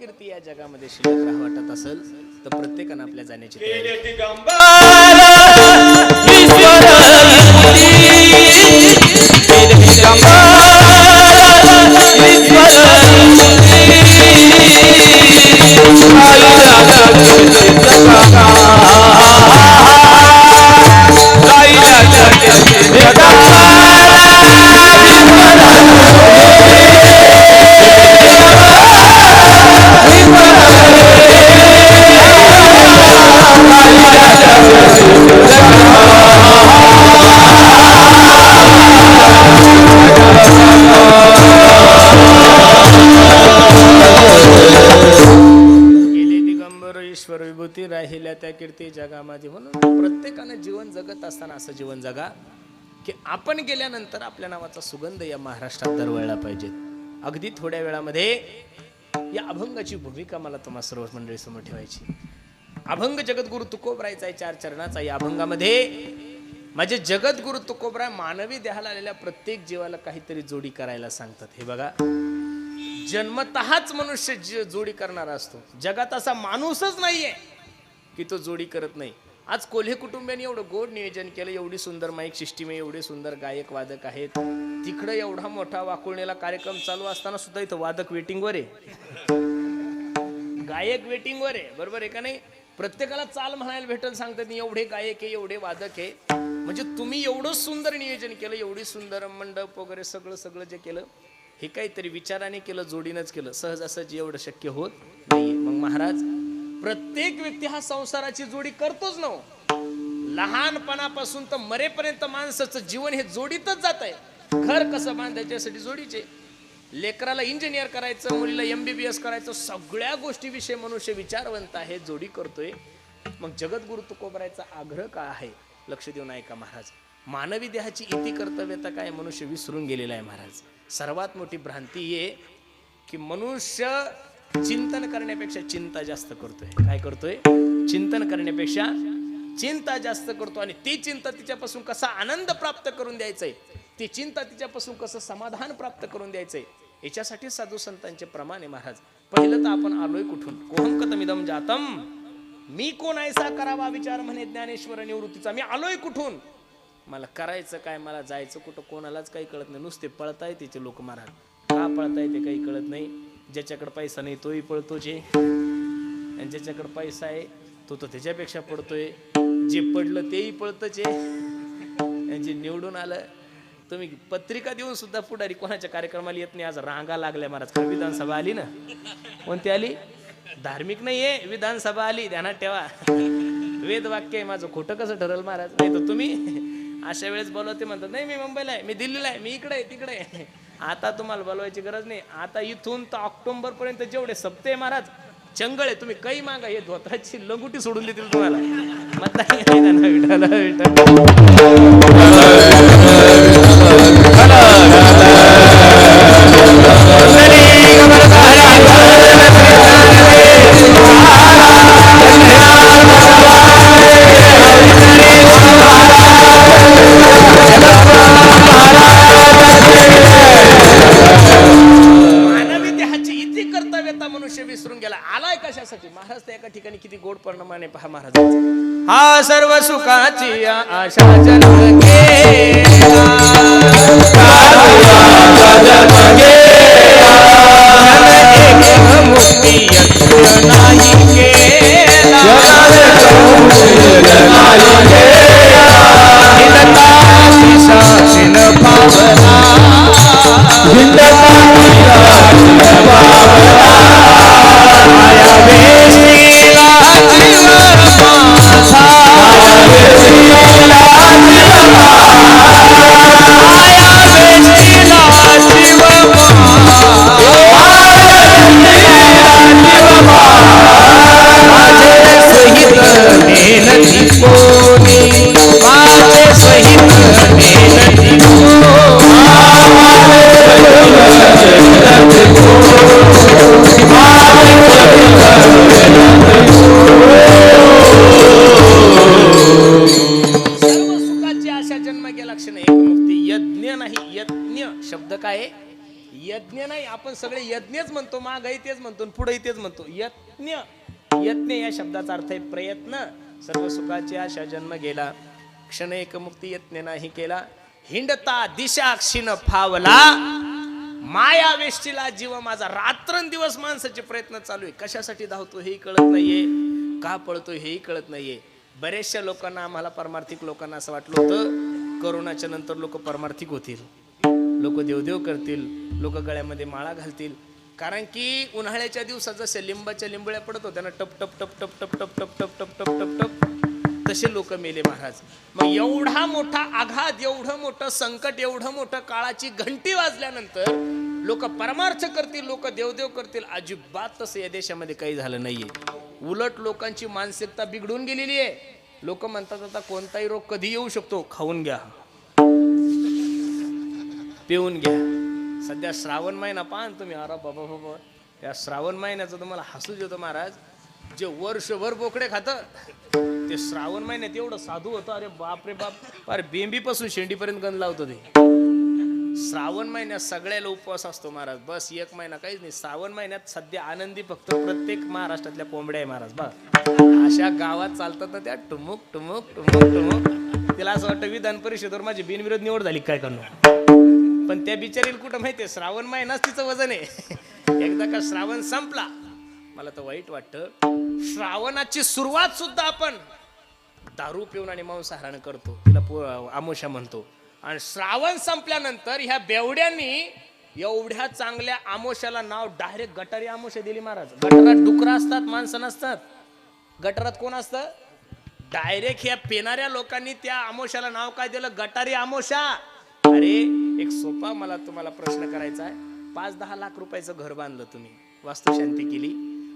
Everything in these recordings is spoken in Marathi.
कीर्ती या जगामध्ये शिल्लक वाटत असेल तर प्रत्येकानं आपल्या जाण्याची तयारी कीर्ती जगामध्ये म्हणून प्रत्येकानं जीवन जगत असताना असं जीवन जगा की आपण गेल्यानंतर आपल्या नावाचा सुगंध या महाराष्ट्रात दरवळला पाहिजे. अगदी थोड्या वेळामध्ये या अभंगाची भूमिका मला तुम्हा सर्व मंडळी समोर ठेवायची. अभंग जगद्गुरु तुकोबरायचा आहे चार चरणाचा या अभंगामध्ये माझे जगद्गुरु तुकोबराय मानवी देहाला आलेल्या प्रत्येक जीवाला काहीतरी जोडी करायला सांगतात. हे बघा. जन्मतःच मनुष्य जोडी करणारा असतो. जगात असा माणूसच नाहीये. की तो जोडी करत नाही. आज कोल्हे कुटुंबियांनी एवढं गोड नियोजन केलं एवढी सुंदर माईक सिस्टीम आहे एवढे सुंदर गायक वादक आहेत. तिकडं एवढा मोठा वाकुळणीला कार्यक्रम चालू असताना सुद्धा इथं वादक वेटिंगवर आहे. गायक वेटिंगवर आहे बरोबर आहे का नाही? प्रत्येकाला चाल म्हणायला भेटेल सांगतात नाही, एवढे गायक आहे एवढे वादक आहे. म्हणजे तुम्ही एवढं सुंदर नियोजन केलं एवढी सुंदर मंडप वगैरे सगळं सगळं जे केलं हे काहीतरी विचाराने केलं जोडीनंच केलं. सहजासहजी एवढं शक्य होत नाही मग महाराज प्रत्येक व्यक्ती हा संसाराची जोडी करतोच ना हो. लहानपणापासून तर मरेपर्यंत माणसाचं जीवन हे जोडीतच जात आहे. घर कसं बांधायच्यासाठी जोडीचे लेकराला इंजिनियर करायचं मुलीला एमबीबीएस करायचं सगळ्या गोष्टीविषयी मनुष्य विचारवंत आहे जोडी करतोय. मग जगद्गुरु तुकोबरायचा आग्रह काय आहे? लक्ष देऊन ऐका महाराज. मानवी देहाची इति कर्तव्यता काय? मनुष्य विसरून गेलेला आहे महाराज. सर्वात मोठी भ्रांती आहे की मनुष्य चिंतन करण्यापेक्षा चिंता जास्त करतोय. काय करतोय? चिंतन करण्यापेक्षा चिंता जास्त करतो आणि ती चिंता तिच्यापासून कसा आनंद प्राप्त करून द्यायचंय ती चिंता तिच्यापासून कसं समाधान प्राप्त करून द्यायचंय याच्यासाठी साधू संतांचे प्रमाण आहे महाराज. पहिलं तर आपण आलोय कुठून? कोहम कतमिदम जातम. मी कोण ऐसा करावा विचार म्हणे ज्ञानेश्वर निवृत्तीचा. मी आलोय कुठून? मला करायचं काय मला जायचं कुठं कोणालाच काही कळत नाही. नुसते पळताय तिचे लोक महाराज. का पळताय ते काही कळत नाही. ज्याच्याकडे पैसा नाही तोही पळतो जे. आणि ज्याच्याकडे पैसा आहे तो तर त्याच्यापेक्षा पडतोय. जे पडलं तेही पळतच आहे जे निवडून आलं तुम्ही पत्रिका देऊन सुद्धा पुढारी कोणाच्या कार्यक्रमाला येत नाही? आज रांगा लागल्या महाराज. का विधानसभा आली ना? कोणती आली? धार्मिक नाहीये. विधानसभा आली. ध्यानात ठेवा. वेद वाक्य आहे माझं. खोटं कसं ठरल महाराज? नाही तर तुम्ही अशा वेळेस बोलवते म्हणतात नाही मी मुंबईला आहे. मी दिल्लीला आहे. मी इकडे आहे तिकडे आहे. आता तुम्हाला बोलवायची गरज नाही. आता इथून तर ऑक्टोबर पर्यंत जेवढे सप्ते महाराज चंगळ आहे तुम्ही काही मागा हे धोत्राची लंगुटी सोडून देतील तुम्हाला. मतदान परिणामाने पहा महाराज हा सर्व सुखाची आशा जन्म मुक्ती नाही यज्ञ नाही आपण सगळे यज्ञच म्हणतो मागही तेच म्हणतो पुढे तेच म्हणतो. यत्न यत्न या शब्दाचा अर्थ आहे प्रयत्न. सर्व सुखाची आशा जन्म गेला क्षण एक मुक्ती यत्न नाही केला. हिंडता दिशा क्षीण फावला. माया वेष्टीला जीव माझा. रात्रंदिवस माणसाचे प्रयत्न चालू आहे. कशासाठी धावतो हेही कळत नाहीये. का पळतो हेही कळत नाहीये. बऱ्याचशा लोकांना आम्हाला परमार्थिक लोकांना असं वाटलं होतं. करोनाच्या नंतर लोक परमार्थिक होतील. लोक देवदेव करतील लोक गळ्यामध्ये माळा घालतील कारण की उन्हाळ्याच्या दिवसात जसे लिंबाच्या लिंबळ्या पडत होत्या ना टप टप टप टप टप टप टप टप टप टप टप टप तसे लोक मेले महाराज मग एवढा मोठा आघात एवढं मोठं संकट एवढं मोठं काळाची घंटी वाजल्यानंतर लोक परमार्थ करतील लोक देवदेव करतील अजिबात तसं या देशामध्ये काही झालं नाहीये उलट लोकांची मानसिकता बिघडून गेलेली आहे लोक म्हणतात आता कोणताही रोग कधी येऊ शकतो खाऊन घ्या पिऊन घ्या. सध्या श्रावण महिना पहा तुम्ही अरे बाबा बाबा. या श्रावण महिन्याचं तुम्हाला हसूच येतं महाराज. जे वर्षभर बोकडे खातं ते श्रावण महिन्यात एवढं साधू होतं अरे बाप रे बाप. अरे बेंबीपासून शेंडीपर्यंत गंध लावतो ते. श्रावण महिन्यात सगळ्याला उपवास असतो महाराज. बस एक महिना काहीच नाही. श्रावण महिन्यात सध्या आनंदी फक्त प्रत्येक महाराष्ट्रातल्या कोंबड्या आहे महाराज. बा अशा गावात चालतात ना त्या टुमुक टुमुक टुमुक टुमुक. तिला असं वाटतं विधान परिषदेवर माझी बिनविरोध निवड झाली काय करणार? पण त्या बिचारीला कुठं माहितीये? श्रावण महिनाच तिचं वजन आहे. एकदा का श्रावण संपला मला तर वाईट वाटतं. श्रावणाची सुरुवात सुद्धा आपण दारू पिऊन आणि मांसाहारानं करतो. तिला आमोशा म्हणतो. आणि श्रावण संपल्यानंतर ह्या बेवड्यांनी एवढ्या चांगल्या आमोशाला नाव डायरेक्ट गटारी आमोशा दिली महाराज. गटारात डुकरं असतात माणसं नसतात. गटारात कोण असतं? डायरेक्ट ह्या पेणाऱ्या लोकांनी त्या आमोशाला नाव काय दिलं? गटारी आमोशा. अरे एक सोपा मला तुम्हाला प्रश्न करायचा आहे. पाच दहा लाख रुपयाचं घर बांधलं तुम्ही. वास्तुशांती केली.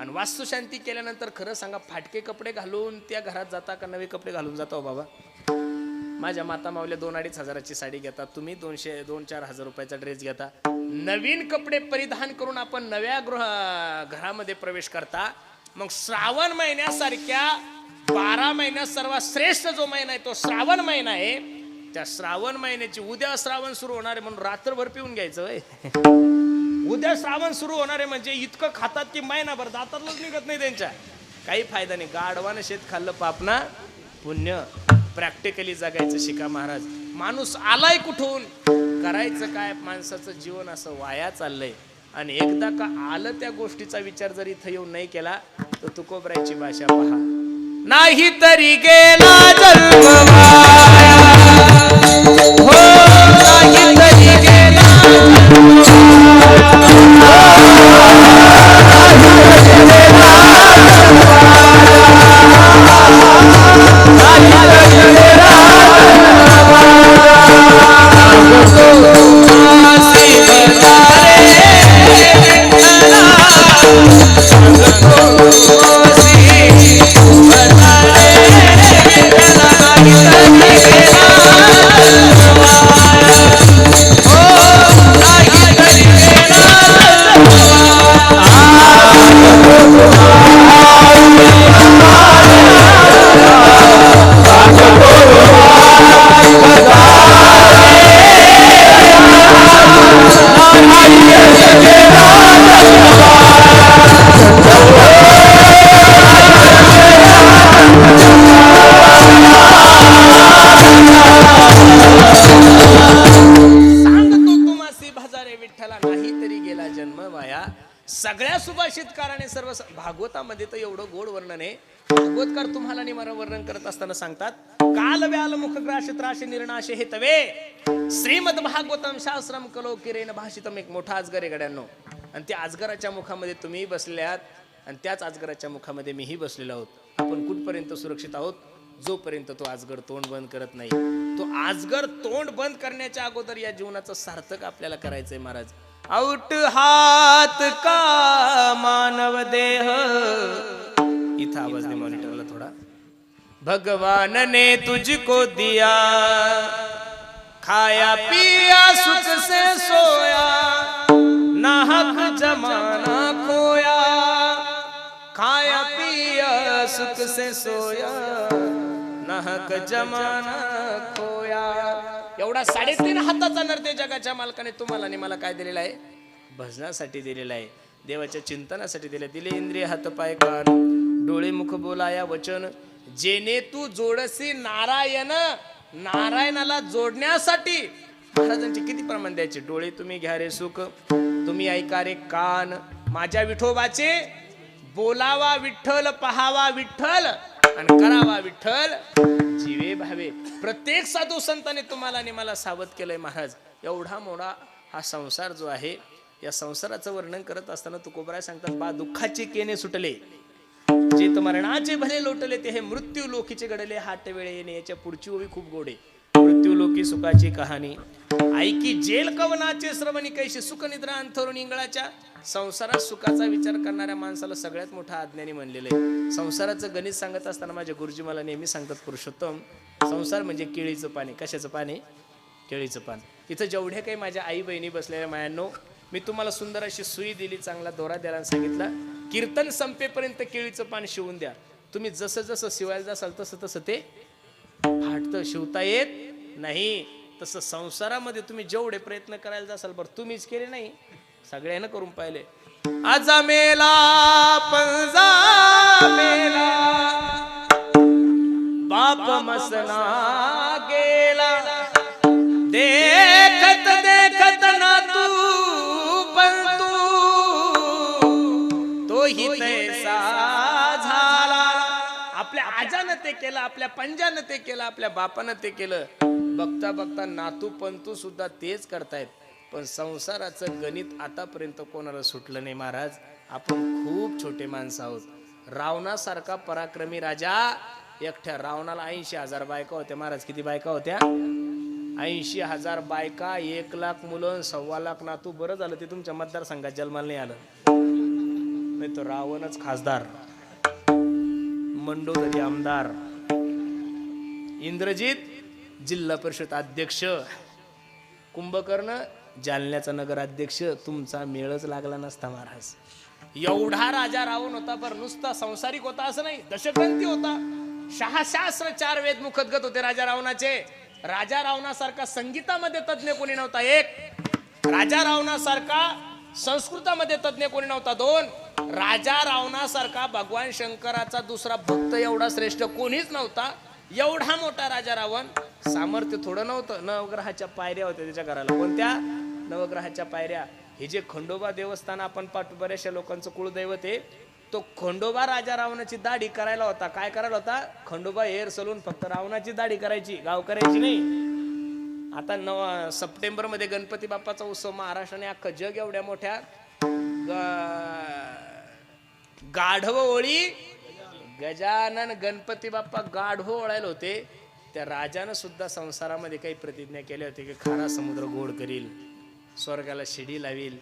आणि वास्तुशांती केल्यानंतर खरं सांगा फाटके कपडे घालून त्या घरात जाता का नवे कपडे घालून जाता हो बाबा? माझ्या माता मावल्या दोन अडीच हजाराची साडी घेता तुम्ही दोनशे दोन चार हजार रुपयाचा ड्रेस घेता. नवीन कपडे परिधान करून आपण नव्या गृह घरामध्ये प्रवेश करता. मग श्रावण महिन्यासारख्या बारा महिन्यात सर्वात श्रेष्ठ जो महिना आहे तो श्रावण महिना आहे. त्या श्रावण महिन्याची उद्या श्रावण सुरू होणार आहे म्हणून रात्रभर पिऊन घ्यायचं वय उद्या श्रावण सुरू होणार आहे म्हणजे इतकं खातात की महिनाभर दातातच निघत नाही त्यांच्या. काही फायदा नाही गाढवानं शेत खाल्लं पापना पुण्य. प्रॅक्टिकली जगायचं शिका महाराज. माणूस आलाय कुठून? करायचं काय? माणसाचं जीवन असं वाया चाललंय. आणि एकदा का आलं त्या गोष्टीचा विचार जर इथं येऊन नाही केला तर तुकोबरायची भाषा पहा. नाही तरी गेला Oh! वर्णन आहे भागवतकार तुम्हाला निमार वर्णन करत असताना सांगतात काल व्याल मुखग्राश त्राश निर्णाशे हे तवे श्रीमद भागवतम शास्त्रम कलो किरेन भाषितम एक मोठा अजगर आहे गड्यांनो. आणि त्या अजगराच्या मुखामध्ये तुम्ही बसल्यात आणि त्याच अजगराच्या मुखामध्ये मीही बसलेलो आहोत. आपण कुठपर्यंत सुरक्षित आहोत? जोपर्यंत तो आजगर तोंड बंद करत नाही. तो आजगर तोंड बंद करण्याच्या अगोदर या जीवनाचं सार्थक आपल्याला करायचंय महाराज. आउट हात का मानव देह? इथं आवाज नाही मॉनिटरला थोडा. भगवान ने तुझको दिया खाया पिया सुख से सोया नाहक जमाना खोया खाया पिया सुख से सोया नाहक जमाना खोया. एवढा साडेतीन हाताचा नरते जगाच्या मालकाने तुम्हाला आणि मला काय दिलेला आहे? भजनासाठी दिलेला आहे. देवाच्या चिंतनासाठी दिले दिले इंद्रिय हातपाय कान. डोळे मुख बोलाया वचन. जेने तू जोडसी नारायण नारायणाला जोडण्यासाठी. महाराजांचे किती प्रमाण द्यायचे? डोळे तुम्ही घ्या रे सुख. तुम्ही ऐका रे कान. माझ्या विठोबाचे बोलावा विठ्ठल पहावा विठ्ठल आणि करावा विठ्ठल जीवे भावे. प्रत्येक साधू संतांनी तुम्हाला आणि मला सावध केलंय महाराज. एवढा मोठा हा संसार जो आहे या संसाराचं वर्णन करत असताना तुकोबराय सांगतात बा दुःखाचे केने सुटले. जे मरणाचे भले लोटले ते हे मृत्यू लोकीचे घडले हाट वेळे येणे याच्या पुढची ओवी खूप गोडे मृत्यू लोकी सुखाची कहाणी. ऐकी जेल कवनाचे श्रवणी कैशी सुख निद्रा अंथरुण इंगळाच्या. संसारात सुखाचा विचार करणाऱ्या माणसाला सगळ्यात मोठा अज्ञानी म्हणलेलं आहे. संसाराचं गणित सांगत असताना माझे गुरुजी मला नेहमी सांगतात पुरुषोत्तम संसार म्हणजे केळीचं पाणी कशाचं पाणी केळीचं पान. इथं जेवढ्या काही माझ्या आई बहिणी बसलेल्या मायांनो मी तुम्हाला सुंदर अशी सुई दिली चांगला दोरा द्यायला सांगितला. कीर्तन संपेपर्यंत केळीचं पान शिवून द्या. तुम्ही जसं जसं शिवायला जासाल तसं तसं ते फाटतं शिवता येत नाही. तसं संसारामध्ये तुम्ही जेवढे प्रयत्न करायला जासाल बरं तुम्हीच केले नाही. सगळ्यानं करून पाहिले. आज मेला पंजा मेला. बाप मसना गेला. दे आपल्या पंजानं ते केलं आपल्या बापानं ते केलं. बघता बघता नातू पंतू सुद्धा तेच करतायत. पण संसाराचं गणित आतापर्यंत कोणाला सुटलं नाही महाराज. आपण खूप छोटे माणसं आहोत. रावणासारखा पराक्रमी राजा एकट्या रावणाला ऐंशी हजार बायका होत्या. महाराज किती बायका होत्या? ऐंशी हजार बायका एक लाख मुलं सव्वा लाख नातू. बरं झालं ते तुमच्या मतदारसंघात जन्माला नाही आलं. नाही तर रावणच खासदार. मंडोदरी आमदार. इंद्रजित जिल्हा परिषद अध्यक्ष. कुंभकर्ण जालन्याचा नगराध्यक्ष तुमचा मेळच लागला नसता महाराज. एवढा राजा रावण होता पर नुसता संसारिक होता असं नाही. दशग्रंथी होता. शहाशास्त्र चार वेद मुखदगत होते राजा रावणाचे. राजा रावणासारखा संगीतामध्ये तज्ज्ञ कोणी नव्हता? एक. राजा रावणासारखा संस्कृतामध्ये तज्ज्ञ कोणी नव्हता? दोन. राजा रावणासारखा भगवान शंकराचा दुसरा भक्त एवढा श्रेष्ठ कोणीच नव्हता. एवढा मोठा राजा रावण सामर्थ्य थोडं नव्हतं. नवग्रहाच्या पायऱ्या होत्या त्याच्या घराला. कोणत्या नवग्रहाच्या पायऱ्या हे जे खंडोबा देवस्थान आपण पाठ बऱ्याचशा लोकांचं कुळदैवत आहे तो खंडोबा राजा रावणाची दाढी करायला होता. काय करायला होता? खंडोबा हेअर सलून फक्त रावणाची दाढी करायची गाव करायची नाही. आता नव सप्टेंबरमध्ये गणपती बाप्पाचा उत्सव महाराष्ट्राने अख्खं जग एवढ्या मोठ्या गाढव ओळी गजानन गणपती बाप्पा गाढो ओळायला होते. त्या राजानं सुद्धा संसारामध्ये काही प्रतिज्ञा केल्या होत्या की खारा समुद्र गोड करील स्वर्गाला शिडी लावील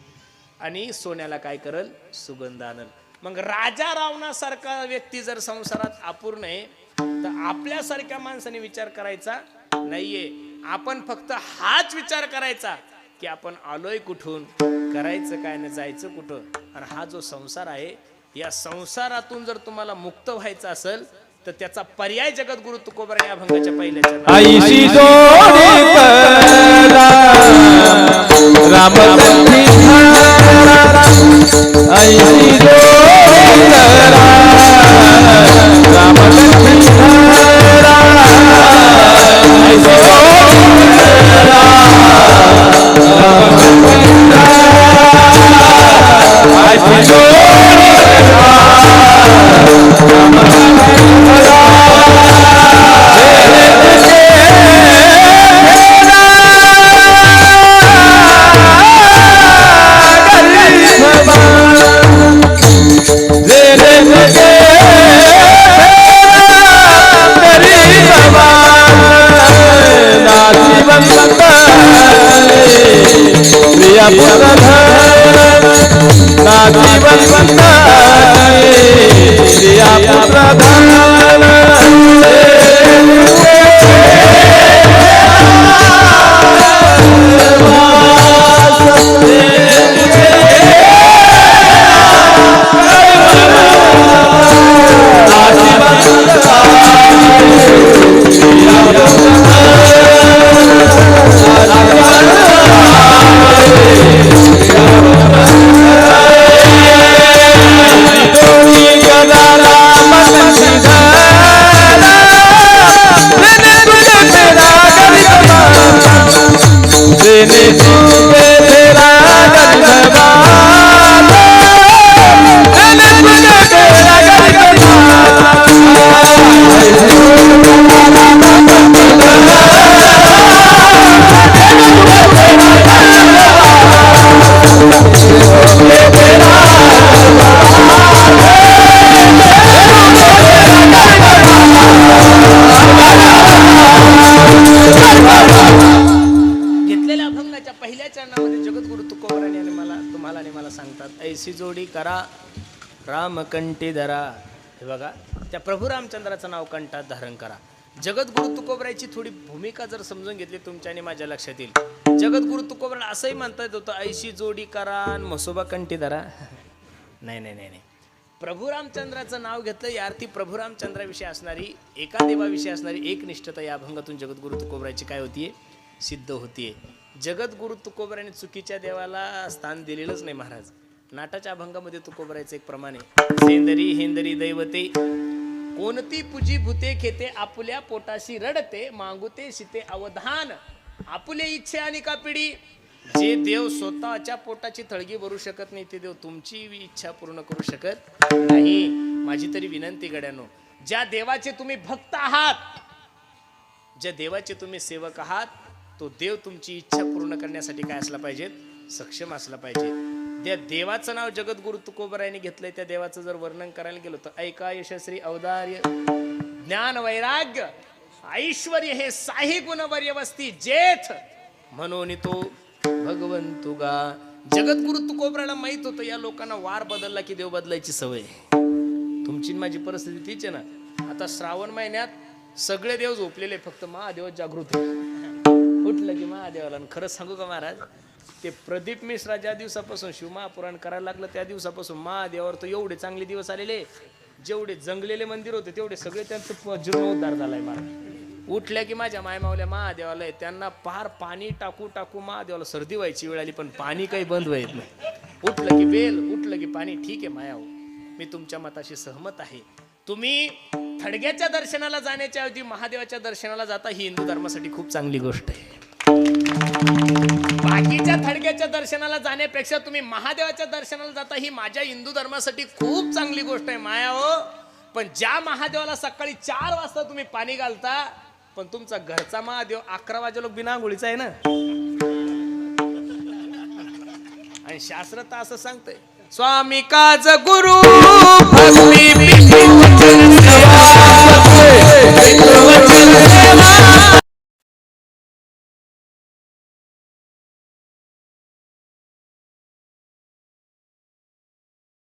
आणि सोन्याला काय करल? सुगंध आणल. मग राजा रावणासारखा व्यक्ती जर संसारात अपूर्ण आहे तर आपल्यासारख्या माणसाने विचार करायचा नाहीये. आपण फक्त हाच विचार करायचा की आपण आलोय कुठून? करायचं काय ना जायचं कुठं? आणि हा जो संसार आहे या संसारातून जर तुम्हाला मुक्त व्हायचं असेल तर त्याचा पर्याय जगद्गुरु तुकोबरा या भंगाच्या पहिल्या तुकोबराने आणि मला तुम्हाला आणि मला सांगतात ऐशी जोडी करा रामकंठी धरा. हे बघा त्या प्रभू रामचंद्राचं नाव कंठात धारण करा. जगद्गुरु तुकोबरायची थोडी भूमिका जर समजून घेतली तुमच्या आणि माझ्या लक्षात येईल. जगद्गुरु तुकोबरा असंही म्हणता येत होतं ऐशी जोडी करा आणि मसोबा कंठी धरा. नाही नाही नाही नाही. प्रभू रामचंद्राचं नाव घेतलं या अर्थी प्रभू रामचंद्राविषयी असणारी एका देवाविषयी असणारी एकनिष्ठता या अभंगातून जगद्गुरु तुकोबरायची काय होतीये? सिद्ध होतीये. जगद्गुरु तुकोबराने चुकीच्या देवाला स्थान दिलेलंच नाही महाराज. नाटाच्या अभंगामध्ये तुकोबरायचं एक प्रमाण आहे. सेंदरी हेंदरी दैवते कोणती पुजी भूते खेते आपल्या पोटाशी रडते मागुते शिते अवधान. आपले इच्छे आणि का पिढी जे देव स्वतःच्या पोटाची थळगी भरू शकत नाही ते देव तुमची इच्छा पूर्ण करू शकत नाही. माझी तरी विनंती गड्यानो ज्या देवाचे तुम्ही भक्त आहात ज्या देवाचे तुम्ही सेवक आहात तो देव तुमची इच्छा पूर्ण करण्यासाठी काय असला पाहिजे सक्षम असला पाहिजे. त्या देवाचं नाव जगद्गुरु तुकोबरायने घेतलंय. त्या देवाचं जर वर्णन करायला गेलो तर ऐका यशस्वी औदार्य. ज्ञान वैराग्य ऐश्वर हे साही गुणवर्य वस्ती जेथ. म्हणून तो भगवंतुगा जगद्गुरु तुकोबराला माहीत होतं या लोकांना वार बदलला की देव बदलायची सवय. तुमची माझी परिस्थिती तीच आहे ना. आता श्रावण महिन्यात सगळे देव झोपलेले फक्त महादेव जागृत आहे. उठलं की महादेवाला. आणि खरंच सांगू का महाराज ते प्रदीप मिश्रा ज्या दिवसापासून शिवमहापुराण करायला लागलं त्या दिवसापासून महादेवावर तर एवढे चांगले दिवस आलेले. जेवढे जंगलेले मंदिर होते तेवढे सगळे त्यांचं जीर्णोद्धार झालाय महाराज. उठल्या की माझ्या मायमावल्या महादेवाला आहे, त्यांना पार पाणी टाकू टाकू महादेवाला सर्दी व्हायची वेळ आली पण पाणी काही बंद व्हायत नाही. उठलं की बेल उठलं की पाणी ठीक आहे मायाव मी तुमच्या मताशी सहमत आहे. तुम्ही थडग्याच्या दर्शनाला जाण्याच्या ऐवजी महादेवाच्या दर्शनाला जाता ही हिंदू धर्मासाठी खूप चांगली गोष्ट आहे. बाकीच्या थडग्याच्या दर्शनाला जाण्यापेक्षा तुम्ही महादेवाच्या दर्शनाला जाता ही माझ्या हिंदू धर्मासाठी खूप चांगली गोष्ट आहे माया हो. पण ज्या महादेवाला सकाळी चार वाजता तुम्ही पाणी घालता पण तुमचा घरचा महादेव अकरा वाजे लोक बिना आंघोळीचा आहे ना? आणि शास्त्र तर असं सांगतंय स्वामी काज गुरु भक्ती